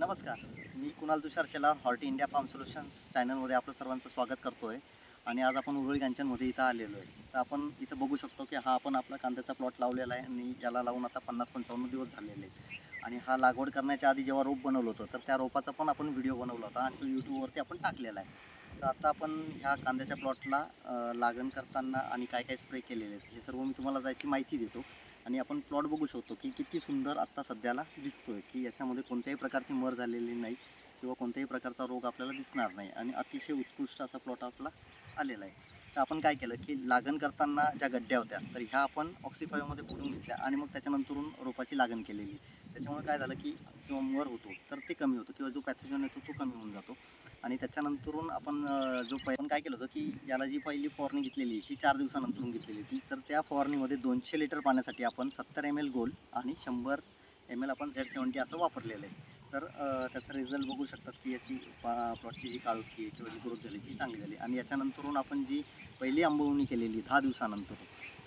नमस्कार. मी Kunal Tushar Shelar Horti India farm solutions चॅनलमध्ये आपलं सर्वांचं स्वागत करतो आहे आणि आज आपण उरळी कांचनमध्ये इथं आलेलो आहे. तर आपण इथं बघू शकतो की हा आपण आपला कांद्याचा प्लॉट लावलेला आहे आणि याला लावून आता पन्नास पंचावन्न दिवस झालेले आहेत. आणि हा लागवड करण्याच्या आधी जेव्हा रोप बनवलं होतं तर त्या रोपाचा पण आपण व्हिडिओ बनवला होता आणि तो यूट्यूबवरती आपण टाकलेला आहे. तर आता आपण ह्या कांद्याच्या प्लॉटला लागण करताना आणि काय काय स्प्रे केलेले आहेत हे सर्व मी तुम्हाला त्याची माहिती देतो. आणि आपण प्लॉट बघू शकतो की किती सुंदर आत्ता सध्याला दिसतोय की याच्यामध्ये कोणत्याही प्रकारची मर झालेली नाही किंवा कोणत्याही प्रकारचा रोग आपल्याला दिसणार नाही आणि अतिशय उत्कृष्ट असा प्लॉट आपला आलेला आहे. तर आपण काय केलं की लागण करताना ज्या गड्ड्या होत्या तर ह्या आपण ऑक्सिफायमध्ये पुढून घेतल्या आणि मग त्याच्यानंतरून रोपाची लागण केलेली. त्याच्यामुळे काय झालं की किंवा मर होतो तर ते कमी होतो. किंवा जो पॅथोजन येतो तो कमी होऊन जातो. आणि त्याच्यानंतरून आपण जो पण काय केलं होतं की याला जी पहिली फवारणी घेतलेली ही चार दिवसानंतरून घेतलेली होती तर त्या फवारणीमध्ये दोनशे लिटर पाण्यासाठी आपण सत्तर एम एल गोल आणि शंभर एम एल आपण झेड सेवन्टी असं वापरलेलं आहे. तर त्याचा रिझल्ट बघू शकतात की याची प्लॉटची जी काळोखी आहे किंवा जी ग्रोथ झाली ती चांगली झाली. आणि याच्यानंतरून आपण जी पहिली आंबवणी केलेली दहा दिवसानंतर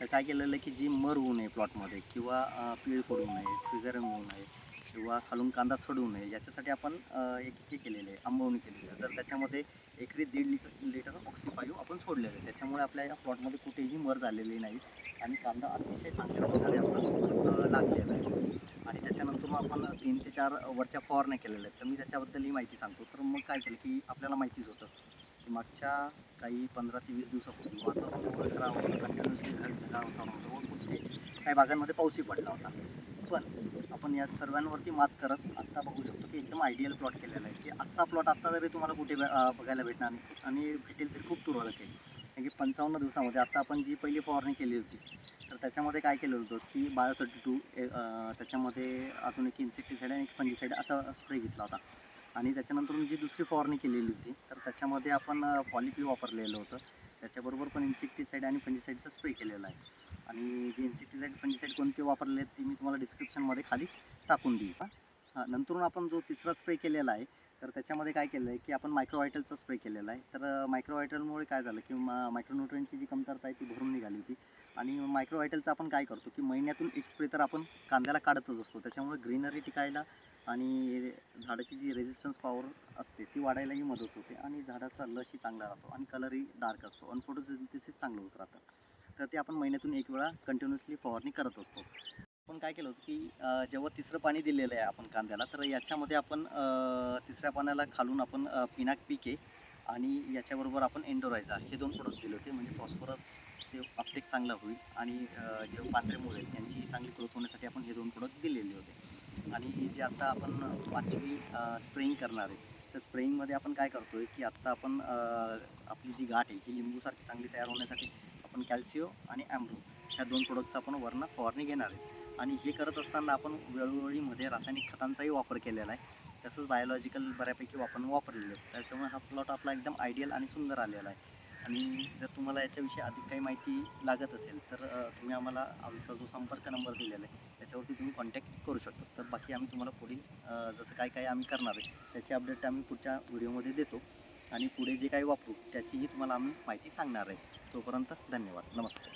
तर काय केलेलं आहे की जी मर होऊ नये प्लॉटमध्ये किंवा पीळ पडू नये फ्युझरम होऊ नये किंवा खालून कांदा सडू नये याच्यासाठी आपण एक हे केलेलं आहे आंबवणी केलेली आहे. तर त्याच्यामध्ये एकरी दीड लिटर लिटर ऑक्सिफायू आपण सोडलेलं आहे. त्याच्यामुळे आपल्या या प्लॉटमध्ये कुठेही मर झालेली नाही आणि कांदा अतिशय चांगल्या प्रकारे आपला लागलेला आहे. आणि त्याच्यानंतर मग आपण तीन ते चार वरच्या फवारण्या केलेल्या आहेत. तर मी त्याच्याबद्दल ही माहिती सांगतो. तर मग काय केलं की आपल्याला माहितीच होतं मागच्या काही पंधरा ते वीस दिवसापूर्वी. वातावरण एवढं खराब होतं कंटिन्युअसली ढगाळ वातावरण होतं कुठे काही भागांमध्ये पाऊसही पडला होता. पण आपण या सर्वांवरती मात करत आत्ता बघू शकतो की एकदम आयडियल प्लॉट केलेला आहे की असा प्लॉट आत्ता जरी तुम्हाला कुठे बघायला भेटणार नाही. आणि भेटेल तरी खूप तुरळक आहे. कारण की पंचावन्न दिवसामध्ये आत्ता आपण जी पहिली फवारणी केली होती तर त्याच्यामध्ये काय केलं होतं की बायो थर्टी टू त्याच्यामध्ये अजून एक इन्सेक्टिसाईड आणि एक फंजीसाईड असा स्प्रे घेतला होता. आणि त्याच्यानंतर जी दुसरी फवारणी केलेली होती तर त्याच्यामध्ये आपण पॉलिपी वापरलेलं होतं. त्याच्याबरोबर पण इन्सेक्टिसाईड आणि फंजिसाईडचा स्प्रे केलेला आहे. आणि जे इन्सेक्टिसाईड फंजिसाईड कोणते वापरले आहेत ते मी तुम्हाला डिस्क्रिप्शनमध्ये खाली टाकून देईल हां? हां नंतरून आपण जो तिसरा स्प्रे केलेला आहे तर त्याच्यामध्ये काय केलं आहे की आपण मायक्रोवायटलचा स्प्रे केलेला आहे. तर मायक्रोवायटलमुळे काय झालं की मायक्रोन्युट्रियनची जी कमतरता आहे ती भरून निघाली होती. आणि मायक्रोवायटलचं आपण काय करतो की महिन्यातून एक स्प्रे तर आपण कांद्याला काढतच असतो. त्याच्यामुळे ग्रीनरी टिकायला आणि झाडाची जी रेजिस्टन्स पॉवर असते ती वाढायलाही मदत होते आणि झाडाचा लसही चांगला राहतो आणि कलरही डार्क असतो. आणि फोटोसिंथेसिस चांगलं होत राहतं. तर ते आपण महिन्यातून एक वेळा कंटिन्युअसली फवारणी करत असतो. आपण काय केलं होतं की जेव्हा तिसरं पाणी दिलेलं आहे आपण कांद्याला तर याच्यामध्ये आपण तिसऱ्या पाण्याला खालून आपण अं, पिनाक पिके आणि याच्याबरोबर आपण एन्डोरायझा हे दोन प्रोडक्ट दिले होते. म्हणजे फॉस्फरसचे अपटेक चांगला होईल आणि जे पांढरे मुळे यांची चांगली ग्रोथ होण्यासाठी आपण हे दोन प्रोडक्ट दिलेले होते. आणि जे आता आपण पाचवी स्प्रेइंग करणार आहे तर स्प्रेइंगमध्ये आपण काय करतो आहे की आत्ता आपण आपली जी गाठ आहे ही लिंबूसारखी चांगली तयार होण्यासाठी आपण कॅल्शिओ आणि ॲम्ब्रो ह्या दोन प्रोडक्टचा आपण वरनं फवारणी घेणार आहे. आणि हे करत असताना आपण वेळोवेळीमध्ये रासायनिक खतांचाही वापर केलेला आहे. तसंच बायोलॉजिकल बऱ्यापैकी आपण वापरलेलं आहे. त्याच्यामुळे हा प्लॉट आपला एकदम आयडियल आणि सुंदर आलेला आहे. आणि जर तुम्हाला याच्याविषयी अधिक काही माहिती लागत असेल तर तुम्ही आम्हाला आमचा जो संपर्क नंबर दिलेला आहे त्याच्यावरती तुम्ही कॉन्टॅक्ट करू शकता. तर बाकी आम्ही तुम्हाला पुढील जसं काय काय आम्ही करणार आहे त्याची अपडेट आम्ही पुढच्या व्हिडिओमध्ये देतो. आणि पुढे जे काही वापरू त्याचीही तुम्हाला आम्ही माहिती सांगणार आहे. तोपर्यंत धन्यवाद. नमस्कार.